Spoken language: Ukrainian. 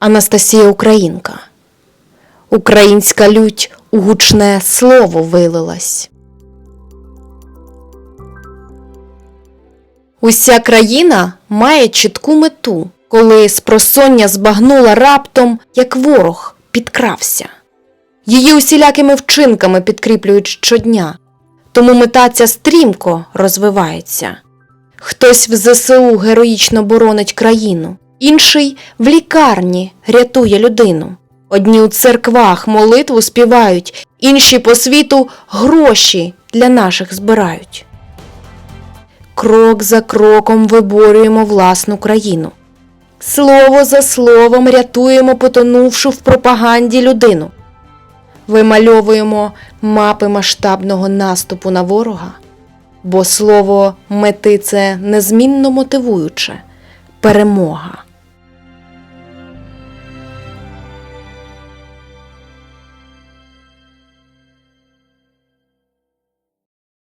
Анастасія Українка. Українська лють у гучне слово вилилась. Уся країна має чітку мету, коли спросоння збагнула раптом, як ворог підкрався. Її усілякими вчинками підкріплюють щодня, тому мета ця стрімко розвивається. Хтось в ЗСУ героїчно боронить країну, інший в лікарні рятує людину. Одні у церквах молитву співають, інші по світу гроші для наших збирають. Крок за кроком виборюємо власну країну. Слово за словом рятуємо потонувшу в пропаганді людину. Вимальовуємо мапи масштабного наступу на ворога, бо слово мети це незмінно мотивуюче перемога.